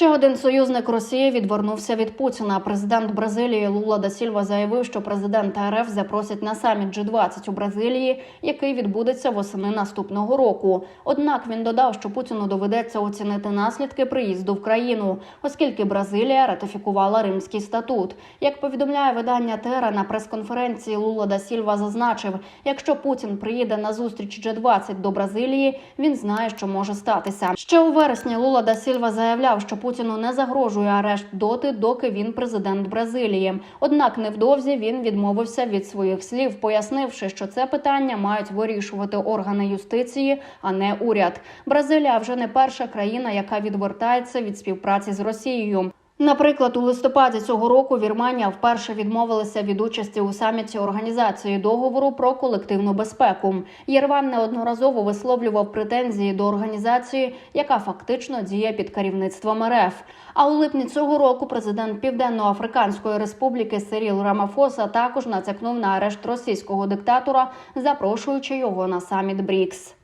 Ще один союзник Росії відвернувся від Путіна. Президент Бразилії Лула да Сільва заявив, що президента РФ запросять на саміт G20 у Бразилії, який відбудеться восени наступного року. Однак він додав, що Путіну доведеться оцінити наслідки приїзду в країну, оскільки Бразилія ратифікувала Римський статут. Як повідомляє видання Тера на прес-конференції Лула да Сільва зазначив, якщо Путін приїде на зустріч G20 до Бразилії, він знає, що може статися. Ще у вересні Лула да Сільва заявляв, що Путіну не загрожує арешт доти, доки він президент Бразилії. Однак невдовзі він відмовився від своїх слів, пояснивши, що це питання мають вирішувати органи юстиції, а не уряд. Бразилія вже не перша країна, яка відвертається від співпраці з Росією. Наприклад, у листопаді цього року Вірменія вперше відмовилася від участі у саміті організації договору про колективну безпеку. Єрван неодноразово висловлював претензії до організації, яка фактично діє під керівництвом РФ. А у липні цього року президент Південно-Африканської Республіки Сиріл Рамафоса також натякнув на арешт російського диктатора, запрошуючи його на саміт БРІКС.